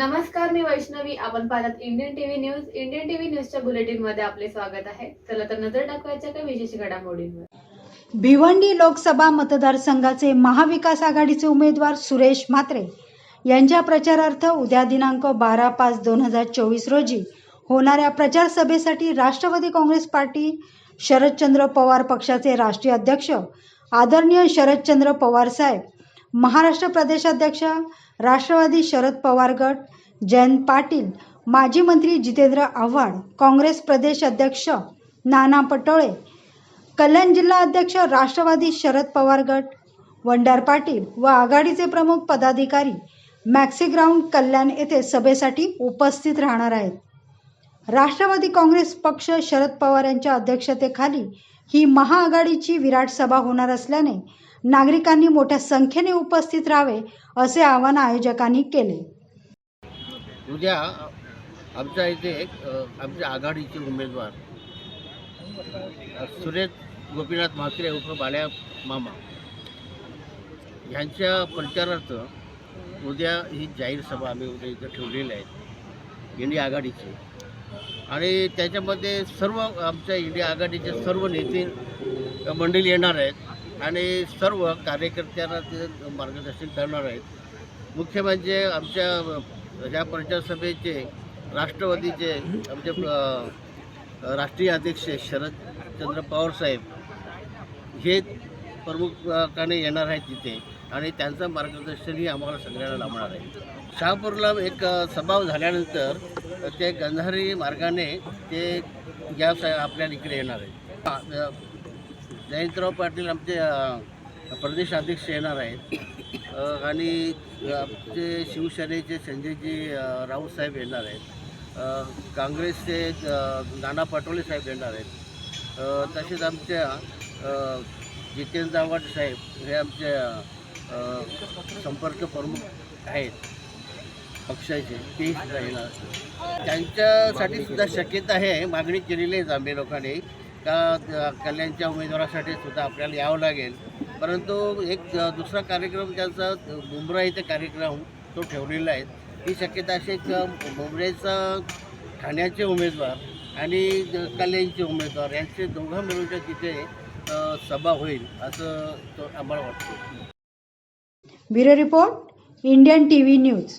नमस्कार मी वैष्णवी. आपण पाहतात Indian TV news Indian TV न्यूजच्या बुलेटिनमध्ये आपले स्वागत आहे. चला तर नजर टाकवायच्या काही विशेष घडामोडींवर. भिवंडी लोकसभा मतदारसंघाचे महाविकास आघाडीचे उमेदवार सुरेश म्हात्रे यांच्या प्रचारार्थ उद्या दिनांक बारा पाच दोन हजार चोवीस रोजी होणाऱ्या प्रचार सभेसाठी राष्ट्रवादी काँग्रेस पार्टी शरदचंद्र पवार पक्षाचे राष्ट्रीय अध्यक्ष आदरणीय शरदचंद्र पवार साहेब महाराष्ट्र प्रदेशाध्यक्ष राष्ट्रवादी शरद पवार गट जयंत पाटील माजी मंत्री जितेंद्र आव्हाड काँग्रेस प्रदेश अध्यक्ष नाना पटोळे कल्याण जिल्हा अध्यक्ष राष्ट्रवादी शरद पवार गट वंडार पाटील व आघाडीचे प्रमुख पदाधिकारी मॅक्सी ग्राउंड कल्याण येथे सभेसाठी उपस्थित राहणार आहेत. राष्ट्रवादी काँग्रेस पक्ष शरद पवार यांच्या अध्यक्षतेखाली ही महाआघाडीची विराट सभा होणार असल्याने नागरिकांनी मोठ्या संख्येने उपस्थित राहावे असे आवाहन आयोजकांनी केले. उद्या आमच्या इथे आमच्या आघाडीचे उमेदवार सुरेश गोपीनाथ म्हात्रे उर्फ बाळ्या मामा यांच्या प्रचारार्थ उद्या ही जाहीर सभा आम्ही उद्या इथं ठेवलेली आहे इंडिया आघाडीची. आणि त्याच्यामध्ये सर्व आमच्या इंडिया आघाडीचे सर्व नेते मंडळी येणार आहेत. आणि सर्व कार्यकर्त्यांना ते मार्गदर्शन करणार आहेत. मुख्य म्हणजे आमच्या ह्या प्रचार सभेचे राष्ट्रवादीचे आमचे राष्ट्रीय अध्यक्ष शरदचंद्र पवार साहेब हे प्रमुखाने येणार आहेत तिथे आणि त्यांचं मार्गदर्शनही आम्हाला सगळ्यांना लाभणार आहे. शहापूरला एक सभा झाल्यानंतर ते गंधारी मार्गाने ते गॅस आपल्या इकडे येणार आहे जयंतराव पाटील आमचे प्रदेश अध्यक्ष येणार आहेत. आणि आमचे शिवसेनेचे संजयजी राऊत साहेब येणार आहेत. काँग्रेसचे नाना पटोले साहेब येणार आहेत. तसेच आमच्या जितेंद्र आव्हाड साहेब हे आमचे संपर्क प्रमुख आहेत. पक्षाचे ते सुद्धा येणार. त्यांच्यासाठी सुद्धा शक्यता आहे मागणी केलेली आहे आम्ही लोकांनी का कल्याणच्या उमेदवारासाठी सुद्धा आपल्याला यावं लागेल. परंतु एक दुसरा कार्यक्रम त्यांचा बुमरा इथे कार्यक्रम तो ठेवलेला आहे. ही शक्यता अशी एक बुमरेचा ठाण्याचे उमेदवार आणि कल्याणचे उमेदवार यांचे दोघं मिळूनच्या तिथे सभा होईल असं तो आम्हाला वाटतं. Bureau report Indian T V news.